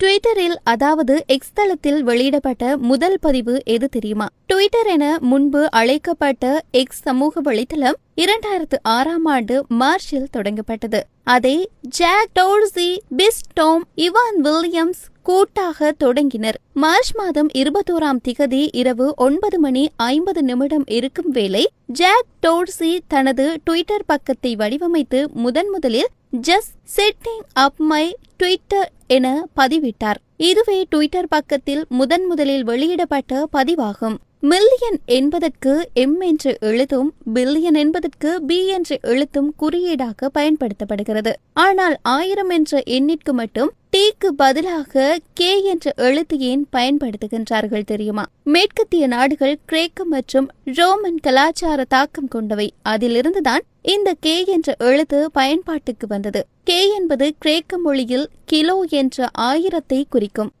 ட்விட்டரில் அதாவது எக்ஸ் தளத்தில் வெளியிடப்பட்ட முதல் பதிவு எது தெரியுமா? ட்விட்டர் என முன்பு அழைக்கப்பட்ட எக்ஸ் சமூக வலைத்தளம் இரண்டாயிரத்து ஆறாம் ஆண்டு மார்ச்சில் தொடங்கப்பட்டது. அதை ஜாக் டோர்சி பிஸ் டோம் இவான் வில்லியம்ஸ் கூட்டாக தொடங்கினர். மார்ச் மாதம் இருபத்தோராம் திகதி இரவு ஒன்பது மணி ஐம்பது நிமிடம் இருக்கும் வேளை ஜாக் டோர்சி தனது ட்விட்டர் பக்கத்தை வடிவமைத்து முதன் முதலில் just setting up my twitter என பதிவிட்டார். இதுவே ட்விட்டர் பக்கத்தில் முதன் முதலில் வெளியிடப்பட்ட பதிவாகும். மில்லியன் என்பதற்கு எம் என்று எழுத்தும் பில்லியன் என்பதற்கு பி என்று எழுத்தும் குறியீடாக பயன்படுத்தப்படுகிறது. ஆனால் ஆயிரம் என்ற எண்ணிற்கு மட்டும் டீக்கு பதிலாக கே என்ற எழுத்து ஏன் பயன்படுத்துகின்றார்கள் தெரியுமா? மேற்கத்திய நாடுகள் கிரேக்க மற்றும் ரோமன் கலாச்சார தாக்கம் கொண்டவை. அதிலிருந்துதான் இந்த கே என்ற எழுத்து பயன்பாட்டுக்கு வந்தது. கே என்பது கிரேக்க மொழியில் கிலோ என்ற ஆயிரத்தை குறிக்கும்.